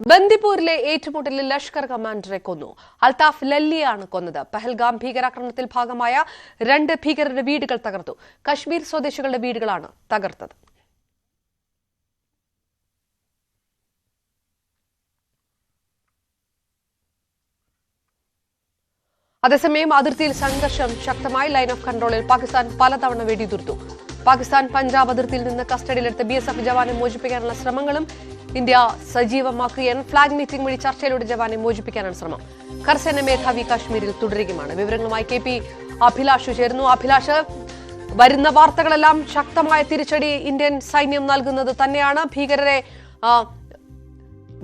ബന്ദിപ്പൂരിലെ ഏറ്റുമുട്ടലിൽ ലഷ്കർ കമാൻഡറെ കൊന്നു. അൽതാഫ് ലല്ലിയാണ് കൊന്നത്. പഹൽഗാം ഭീകരാക്രമണത്തിൽ ഭാഗമായ രണ്ട് ഭീകരരുടെ വീടുകൾ തകർത്തു. കശ്മീർ സ്വദേശികളുടെ വീടുകളാണ് തകർത്തത്. അതേസമയം അതിർത്തിയിൽ സംഘർഷം ശക്തമായി ലൈൻ ഓഫ് കൺട്രോളിൽ പാകിസ്ഥാൻ പലതവണ വെടിയുതിർത്തു. പാകിസ്ഥാൻ പഞ്ചാബ് അതിർത്തിയിൽ നിന്ന് കസ്റ്റഡിയിലെടുത്ത ബി എസ് എഫ് ജവാനെ മോചിപ്പിക്കാനുള്ള ശ്രമങ്ങളും ഇന്ത്യ സജീവമാക്കുകയാണ്. ഫ്ളാഗ് മീറ്റിംഗ് വഴി ചർച്ചയിലൂടെ ജവാനെ മോചിപ്പിക്കാനാണ് ശ്രമം. കർസേന മേധാവി കാശ്മീരിൽ തുടരുകയുമാണ്. വിവരങ്ങളുമായി കെ പി അഭിലാഷ് ചേരുന്നു. അഭിലാഷ് വരുന്ന വാർത്തകളെല്ലാം ശക്തമായ തിരിച്ചടി ഇന്ത്യൻ സൈന്യം നൽകുന്നത് തന്നെയാണ്. ഭീകരരെ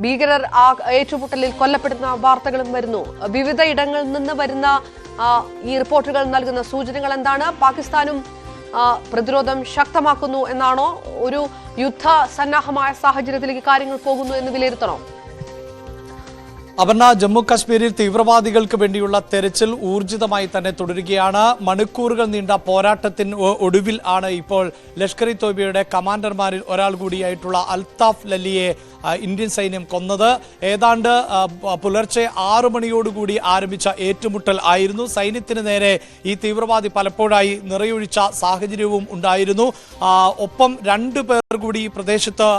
ഭീകരർ ആ ഏറ്റുമുട്ടലിൽ കൊല്ലപ്പെടുന്ന വാർത്തകളും വരുന്നു. വിവിധ ഇടങ്ങളിൽ നിന്ന് വരുന്ന ഈ റിപ്പോർട്ടുകൾ നൽകുന്ന സൂചനകൾ എന്താണ് പാകിസ്ഥാനും പ്രതിരോധം ശക്തമാക്കുന്നു എന്നാണോ? ഒരു യുദ്ധ സന്നാഹമായ സാഹചര്യത്തിലേക്ക് കാര്യങ്ങൾ പോകുന്നു എന്ന് വിലയിരുത്തണോ അപർണ ജമ്മു കാശ്മീരിൽ തീവ്രവാദികൾക്ക് വേണ്ടിയുള്ള തെരച്ചിൽ ഊർജിതമായി തന്നെ തുടരുകയാണ്. മണിക്കൂറുകൾ നീണ്ട പോരാട്ടത്തിന് ഒടുവിൽ ആണ് ഇപ്പോൾ ലഷ്കർ ഇ തോബയുടെ കമാൻഡർമാരിൽ ഒരാൾ കൂടിയായിട്ടുള്ള അൽതാഫ് ലല്ലിയെ ഇന്ത്യൻ സൈന്യം കൊന്നത്. ഏതാണ്ട് പുലർച്ചെ ആറു മണിയോടുകൂടി ആരംഭിച്ച ഏറ്റുമുട്ടൽ ആയിരുന്നു. സൈന്യത്തിന് നേരെ ഈ തീവ്രവാദി പലപ്പോഴായി നിറയൊഴിച്ച സാഹചര്യവും ഉണ്ടായിരുന്നു. ഒപ്പം രണ്ടു പേർ കൂടി ഈ പ്രദേശത്ത്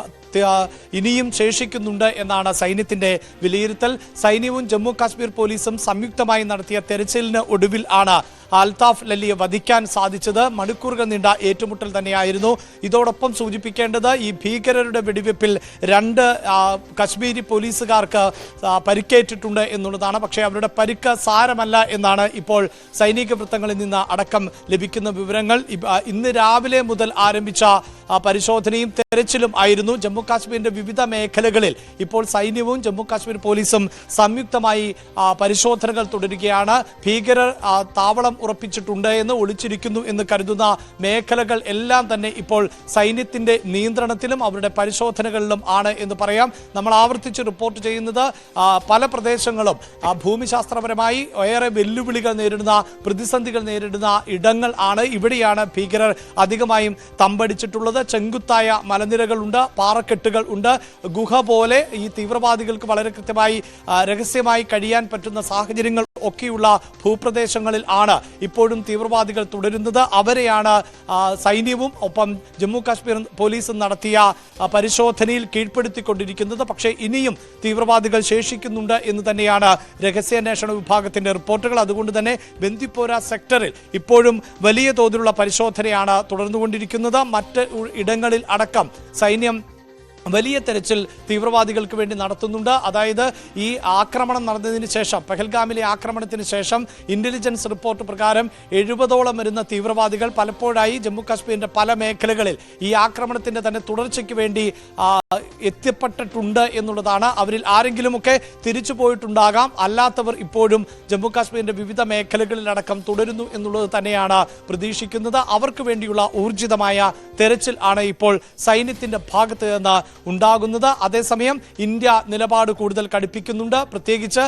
ഇനിയും ശേഷിക്കുന്നുണ്ട് എന്നാണ് സൈന്യത്തിന്റെ വിലയിരുത്തൽ. സൈന്യവും ജമ്മു കാശ്മീർ പോലീസും സംയുക്തമായി നടത്തിയ തെരച്ചിലിന് ഒടുവിൽ ആണ് അൽതാഫ് ലല്ലിയെ വധിക്കാൻ സാധിച്ചത് മണിക്കൂറുകൾ നീണ്ട ഏറ്റുമുട്ടൽ തന്നെയായിരുന്നു. ഇതോടൊപ്പം സൂചിപ്പിക്കേണ്ടത് ഈ ഭീകരരുടെ വെടിവെപ്പിൽ രണ്ട് കശ്മീരി പോലീസുകാർക്ക് പരിക്കേറ്റിട്ടുണ്ട് എന്നുള്ളതാണ്. പക്ഷേ അവരുടെ പരിക്ക് സാരമല്ല എന്നാണ് ഇപ്പോൾ സൈനിക വൃത്തങ്ങളിൽ നിന്ന് അടക്കം ലഭിക്കുന്ന വിവരങ്ങൾ. ഇന്ന് രാവിലെ മുതൽ ആരംഭിച്ച പരിശോധനയും തെരച്ചിലും ആയിരുന്നു. ജമ്മു കാശ്മീരിന്റെ വിവിധ മേഖലകളിൽ ഇപ്പോൾ സൈന്യവും ജമ്മു കാശ്മീർ പോലീസും സംയുക്തമായി പരിശോധനകൾ തുടരുകയാണ്. ഭീകരർ താവളം ഉറപ്പിച്ചിട്ടുണ്ട് എന്ന് ഒളിച്ചിരിക്കുന്നു എന്ന് കരുതുന്ന മേഖലകൾ എല്ലാം തന്നെ ഇപ്പോൾ സൈന്യത്തിന്റെ നിയന്ത്രണത്തിലും അവരുടെ പരിശോധനകളിലും ആണ് എന്ന് പറയാം. നമ്മൾ ആവർത്തിച്ച് റിപ്പോർട്ട് ചെയ്യുന്നത് പല പ്രദേശങ്ങളും ഭൂമിശാസ്ത്രപരമായി ഏറെ വെല്ലുവിളികൾ നേരിടുന്ന പ്രതിസന്ധികൾ നേരിടുന്ന ഇടങ്ങൾ ആണ്. ഇവിടെയാണ് ഭീകരർ അധികമായും തമ്പടിച്ചിട്ടുള്ളത്. ചെങ്കുത്തായ മലനിരകളുണ്ട് പാറക്കെട്ടുകൾ ഉണ്ട്. ഗുഹ പോലെ ഈ തീവ്രവാദികൾക്ക് വളരെ കൃത്യമായി രഹസ്യമായി കഴിയാൻ പറ്റുന്ന സാഹചര്യങ്ങൾ ഒക്കെയുള്ള ഭൂപ്രദേശങ്ങളിൽ ആണ് ഇപ്പോഴും തീവ്രവാദികൾ തുടരുന്നത്. അവരെയാണ് സൈന്യവും ഒപ്പം ജമ്മു കാശ്മീർ പോലീസും നടത്തിയ പരിശോധനയിൽ കീഴ്പ്പെടുത്തിക്കൊണ്ടിരിക്കുന്നത്. പക്ഷേ ഇനിയും തീവ്രവാദികൾ ശേഷിക്കുന്നുണ്ട് എന്ന് തന്നെയാണ് രഹസ്യാന്വേഷണ വിഭാഗത്തിന്റെ റിപ്പോർട്ടുകൾ. അതുകൊണ്ട് തന്നെ ബന്ദിപ്പോര സെക്ടറിൽ ഇപ്പോഴും വലിയ തോതിലുള്ള പരിശോധനയാണ് തുടർന്നുകൊണ്ടിരിക്കുന്നത്. മറ്റ് ഇടങ്ങളിൽ അടക്കം സൈന്യം വലിയ തെരച്ചിൽ തീവ്രവാദികൾക്ക് വേണ്ടി നടത്തുന്നുണ്ട്. അതായത് ഈ ആക്രമണം നടന്നതിന് ശേഷം പെഹൽഗാമിലെ ആക്രമണത്തിന് ശേഷം ഇന്റലിജൻസ് റിപ്പോർട്ട് പ്രകാരം എഴുപതോളം വരുന്ന തീവ്രവാദികൾ പലപ്പോഴായി ജമ്മു കാശ്മീരിന്റെ പല മേഖലകളിൽ ഈ ആക്രമണത്തിന്റെ തന്നെ തുടർച്ചയ്ക്ക് വേണ്ടി എത്തിപ്പെട്ടിട്ടുണ്ട് എന്നുള്ളതാണ്. അവരിൽ ആരെങ്കിലുമൊക്കെ തിരിച്ചു പോയിട്ടുണ്ടാകാം. അല്ലാത്തവർ ഇപ്പോഴും ജമ്മു കാശ്മീരിന്റെ വിവിധ മേഖലകളിലടക്കം തുടരുന്നു എന്നുള്ളത് തന്നെയാണ് പ്രതീക്ഷിക്കുന്നത്. അവർക്ക് വേണ്ടിയുള്ള ഊർജിതമായ തെരച്ചിൽ ആണ് ഇപ്പോൾ സൈന്യത്തിന്റെ ഭാഗത്ത് നിന്ന് ഉണ്ടാകുന്നത്. അതേസമയം ഇന്ത്യ നിലപാട് കൂടുതൽ കടുപ്പിക്കുന്നുണ്ട്. പ്രത്യേകിച്ച്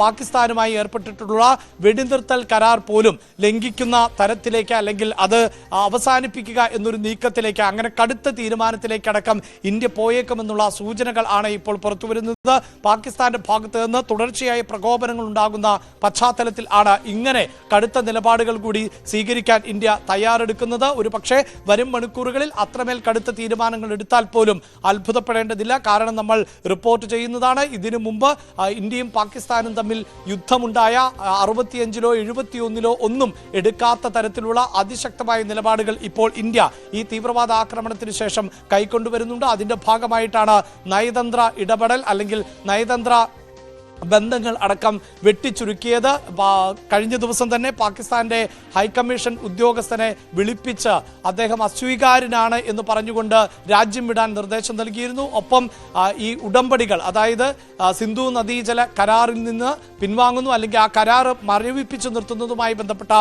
പാകിസ്ഥാനുമായി ഏർപ്പെട്ടിട്ടുള്ള വെടിനിർത്തൽ കരാർ പോലും ലംഘിക്കുന്ന തരത്തിലേക്ക് അല്ലെങ്കിൽ അത് അവസാനിപ്പിക്കുക എന്നൊരു നീക്കത്തിലേക്ക് അങ്ങനെ കടുത്ത തീരുമാനത്തിലേക്കടക്കം ഇന്ത്യ പോയേക്കുമെന്നുള്ള സൂചനകൾ ആണ് ഇപ്പോൾ പുറത്തുവരുന്നത്. പാകിസ്ഥാന്റെ ഭാഗത്ത് നിന്ന് തുടർച്ചയായ പ്രകോപനങ്ങൾ ഉണ്ടാകുന്ന പശ്ചാത്തലത്തിൽ ആണ് ഇങ്ങനെ കടുത്ത നിലപാടുകൾ കൂടി സ്വീകരിക്കാൻ ഇന്ത്യ തയ്യാറെടുക്കുന്നത്. ഒരു വരും മണിക്കൂറുകളിൽ അത്രമേൽ കടുത്ത തീരുമാനങ്ങൾ എടുത്താൽ പോലും അത്ഭുതപ്പെടേണ്ടതില്ല. കാരണം നമ്മൾ റിപ്പോർട്ട് ചെയ്യുന്നതാണ്. ഇതിനു മുമ്പ് ഇന്ത്യയും പാകിസ്ഥാനും തമ്മിൽ യുദ്ധമുണ്ടായ അറുപത്തിയഞ്ചിലോ എഴുപത്തിയൊന്നിലോ ഒന്നും എടുക്കാത്ത തരത്തിലുള്ള അതിശക്തമായ നിലപാടുകൾ ഇപ്പോൾ ഇന്ത്യ ഈ തീവ്രവാദ ആക്രമണത്തിന് ശേഷം കൈക്കൊണ്ടുവരുന്നുണ്ട്. അതിന്റെ ഭാഗമായിട്ടാണ് നയതന്ത്ര ഇടപെടൽ അല്ലെങ്കിൽ നയതന്ത്ര ബന്ധങ്ങൾ അടക്കം വെട്ടിച്ചുരുക്കിയത്. കഴിഞ്ഞ ദിവസം തന്നെ പാകിസ്ഥാന്റെ ഹൈക്കമ്മീഷൻ ഉദ്യോഗസ്ഥനെ വിളിപ്പിച്ച് അദ്ദേഹം അസ്വീകാര്യനാണ് എന്ന് പറഞ്ഞുകൊണ്ട് രാജ്യം വിടാൻ നിർദ്ദേശം നൽകിയിരുന്നു. ഒപ്പം ഈ ഉടമ്പടികൾ അതായത് സിന്ധു നദീജല കരാറിൽ നിന്ന് പിൻവാങ്ങുന്നു അല്ലെങ്കിൽ ആ കരാർ മരവിപ്പിച്ചു നിർത്തുന്നതുമായി ബന്ധപ്പെട്ട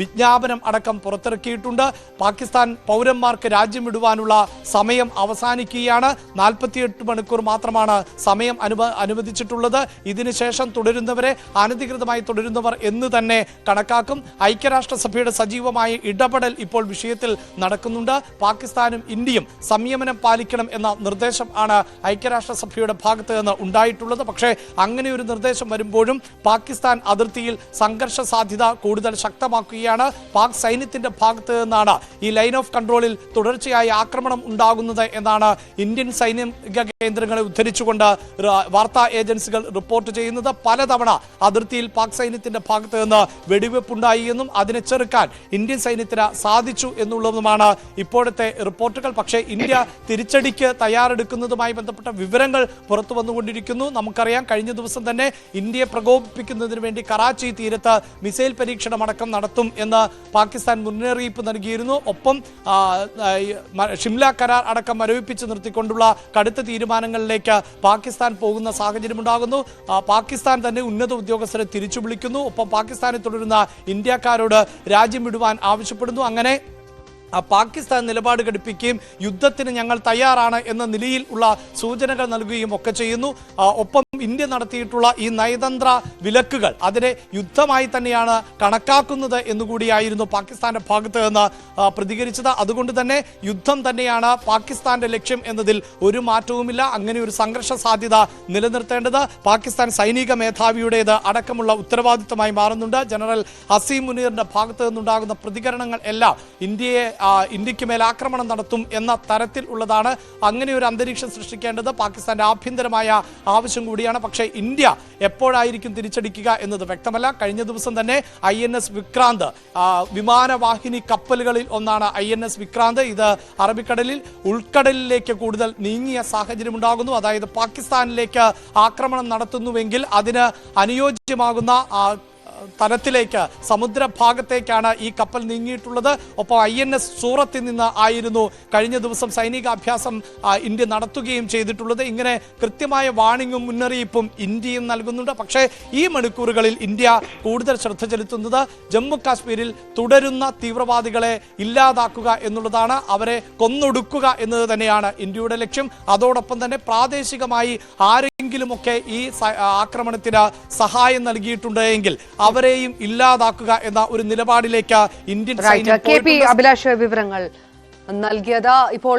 വിജ്ഞാപനം അടക്കം പുറത്തിറക്കിയിട്ടുണ്ട്. പാകിസ്ഥാൻ പൗരന്മാർക്ക് രാജ്യം വിടുവാനുള്ള സമയം അവസാനിക്കുകയാണ്. നാൽപ്പത്തിയെട്ട് മണിക്കൂർ മാത്രമാണ് സമയം അനുവ അനുവദിച്ചിട്ടുള്ളത്. ഇതിനുശേഷം തുടരുന്നവരെ അനധികൃതമായി തുടരുന്നവർ എന്ന് തന്നെ കണക്കാക്കും. ഐക്യരാഷ്ട്രസഭയുടെ സജീവമായ ഇടപെടൽ ഇപ്പോൾ വിഷയത്തിൽ നടക്കുന്നുണ്ട്. പാകിസ്ഥാനും ഇന്ത്യയും സംയമനം പാലിക്കണം എന്ന നിർദ്ദേശം ആണ് ഐക്യരാഷ്ട്രസഭയുടെ ഭാഗത്ത് നിന്ന് ഉണ്ടായിട്ടുള്ളത്. പക്ഷേ അങ്ങനെ ഒരു നിർദ്ദേശം വരുമ്പോഴും പാകിസ്ഥാൻ അതിർത്തിയിൽ സംഘർഷ സാധ്യത കൂടുതൽ ശക്തമാക്കുകയാണ് പാക് സൈന്യത്തിന്റെ ഭാഗത്ത് നിന്നാണ് ഈ ലൈൻ ഓഫ് കൺട്രോളിൽ തുടർച്ചയായി ആക്രമണം ഉണ്ടാകുന്നത് എന്നാണ് ഇന്ത്യൻ സൈനിക കേന്ദ്രങ്ങളെ ഉദ്ധരിച്ചുകൊണ്ട് വാർത്താ ഏജൻസികൾ റിപ്പോർട്ട് ചെയ്യുന്നത്. പലതവണ അതിർത്തിയിൽ പാക് സൈന്യത്തിന്റെ ഭാഗത്ത് നിന്ന് വെടിവെപ്പുണ്ടായി എന്നും അതിനെ ചെറുക്കാൻ ഇന്ത്യൻ സൈന്യത്തിന് സാധിച്ചു എന്നുള്ളതുമാണ് ഇപ്പോഴത്തെ റിപ്പോർട്ടുകൾ. പക്ഷേ ഇന്ത്യ തിരിച്ചടിക്ക് തയ്യാറെടുക്കുന്നതുമായി ബന്ധപ്പെട്ട വിവരങ്ങൾ പുറത്തു വന്നുകൊണ്ടിരിക്കുന്നു. നമുക്കറിയാം കഴിഞ്ഞ ദിവസം തന്നെ ഇന്ത്യയെ പ്രകോപിപ്പിക്കുന്നതിന് വേണ്ടി കറാച്ചി തീരത്ത് മിസൈൽ പരീക്ഷണമടക്കം നടത്തും എന്ന് പാകിസ്ഥാൻ മുന്നറിയിപ്പ് നൽകിയിരുന്നു. ഒപ്പം ഷിംല കരാർ അടക്കം മരവിപ്പിച്ച് നിർത്തിക്കൊണ്ടുള്ള കടുത്ത തീരുമാനങ്ങളിലേക്ക് പാകിസ്ഥാൻ പോകുന്ന സാഹചര്യമുണ്ടാകുന്നു. പാകിസ്ഥാൻ തന്നെ ഉന്നത ഉദ്യോഗസ്ഥരെ തിരിച്ചു വിളിക്കുന്നു. ഒപ്പം പാകിസ്ഥാനിൽ തുടരുന്ന ഇന്ത്യക്കാരോട് രാജ്യം വിടുവാൻ ആവശ്യപ്പെടുന്നു. അങ്ങനെ പാകിസ്ഥാൻ നിലപാട് ഘടിപ്പിക്കുകയും യുദ്ധത്തിന് ഞങ്ങൾ തയ്യാറാണ് എന്ന നിലയിൽ ഉള്ള സൂചനകൾ നൽകുകയും ഒക്കെ ചെയ്യുന്നു. ഒപ്പം ഇന്ത്യ നടത്തിയിട്ടുള്ള ഈ നയതന്ത്ര വിലക്കുകൾ അതിനെ യുദ്ധമായി തന്നെയാണ് കണക്കാക്കുന്നത് എന്നുകൂടിയായിരുന്നു പാകിസ്ഥാന്റെ ഭാഗത്ത് നിന്ന് പ്രതികരിച്ചത്. അതുകൊണ്ട് തന്നെ യുദ്ധം തന്നെയാണ് പാകിസ്ഥാന്റെ ലക്ഷ്യം എന്നതിൽ ഒരു മാറ്റവുമില്ല. അങ്ങനെ ഒരു സംഘർഷ സാധ്യത നിലനിർത്തേണ്ടത് പാകിസ്ഥാൻ സൈനിക മേധാവിയുടേത് അടക്കമുള്ള ഉത്തരവാദിത്തമായി മാറുന്നുണ്ട്. ജനറൽ ഹസീം മുനീറിന്റെ ഭാഗത്ത് നിന്നുണ്ടാകുന്ന പ്രതികരണങ്ങൾ എല്ലാം ഇന്ത്യയെ ഇന്ത്യയ്ക്ക് മേൽ ആക്രമണം നടത്തും എന്ന തരത്തിൽ ഉള്ളതാണ്. അങ്ങനെ ഒരു അന്തരീക്ഷം സൃഷ്ടിക്കേണ്ടത് പാകിസ്ഥാന്റെ ആഭ്യന്തരമായ ആവശ്യം കൂടിയാണ്. പക്ഷേ ഇന്ത്യ എപ്പോഴായിരിക്കും തിരിച്ചടിക്കുക എന്നത് വ്യക്തമല്ല. കഴിഞ്ഞ ദിവസം തന്നെ ഐ എൻ എസ് വിക്രാന്ത് വിമാനവാഹിനി കപ്പലുകളിൽ ഒന്നാണ് ഐ എൻ എസ് വിക്രാന്ത്. ഇത് അറബിക്കടലിൽ ഉൾക്കടലിലേക്ക് കൂടുതൽ നീങ്ങിയ സാഹചര്യം ഉണ്ടാകുന്നു. അതായത് പാകിസ്ഥാനിലേക്ക് ആക്രമണം നടത്തുന്നുവെങ്കിൽ അതിന് അനുയോജ്യമാകുന്ന തലത്തിലേക്ക് സമുദ്രഭാഗത്തേക്കാണ് ഈ കപ്പൽ നീങ്ങിയിട്ടുള്ളത്. ഒപ്പം ഐ എൻ എസ് സൂറത്തിൽ നിന്ന് ആയിരുന്നു കഴിഞ്ഞ ദിവസം സൈനിക അഭ്യാസം ഇന്ത്യ നടത്തുകയും ചെയ്തിട്ടുള്ളത്. ഇങ്ങനെ കൃത്യമായ വാണിംഗും മുന്നറിയിപ്പും ഇന്ത്യയും നൽകുന്നുണ്ട്. പക്ഷേ ഈ മണിക്കൂറുകളിൽ ഇന്ത്യ കൂടുതൽ ശ്രദ്ധ ചെലുത്തുന്നത് ജമ്മു കാശ്മീരിൽ തുടരുന്ന തീവ്രവാദികളെ ഇല്ലാതാക്കുക എന്നുള്ളതാണ്. അവരെ കൊന്നൊടുക്കുക എന്നത് തന്നെയാണ് ഇന്ത്യയുടെ ലക്ഷ്യം. അതോടൊപ്പം തന്നെ പ്രാദേശികമായി ആരെങ്കിലുമൊക്കെ ഈ ആക്രമണത്തിന് സഹായം നൽകിയിട്ടുണ്ട് എങ്കിൽ അവരെയും ഇല്ലാതാക്കുക എന്ന ഒരു നിലപാടിലേക്ക് ഇന്ത്യൻ അഭിലാഷ വിവരങ്ങൾ നൽകിയത്. ഇപ്പോൾ